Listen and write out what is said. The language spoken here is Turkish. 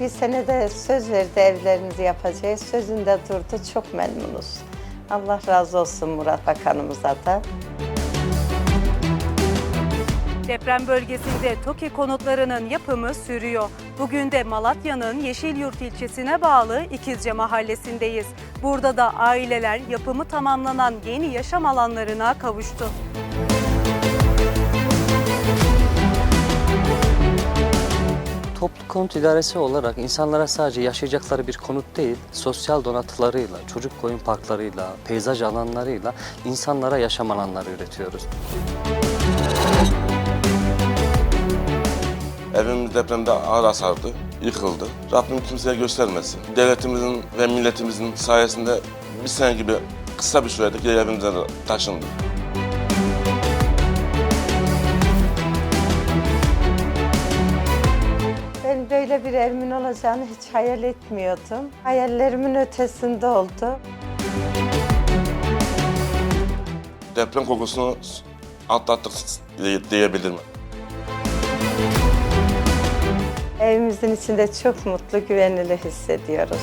Bir senede söz verdi evlerimizi yapacağız. Sözünde durdu. Çok memnunuz. Allah razı olsun Murat Bakanımıza da. Deprem bölgesinde TOKİ konutlarının yapımı sürüyor. Bugün de Malatya'nın Yeşilyurt ilçesine bağlı İkizce mahallesindeyiz. Burada da aileler yapımı tamamlanan yeni yaşam alanlarına kavuştu. Toplu konut idaresi olarak insanlara sadece yaşayacakları bir konut değil, sosyal donatılarıyla, çocuk oyun parklarıyla, peyzaj alanlarıyla insanlara yaşam alanları üretiyoruz. Evimiz depremde ağır hasardı, yıkıldı. Rabbim kimseye göstermesin. Devletimizin ve milletimizin sayesinde bir sene gibi kısa bir sürede evimize taşındık. Böyle bir evimin olacağını hiç hayal etmiyordum. Hayallerimin ötesinde oldu. Deprem kokusunu atlattık diye- diyebilirim. Evimizin içinde çok mutlu, güvenli hissediyoruz.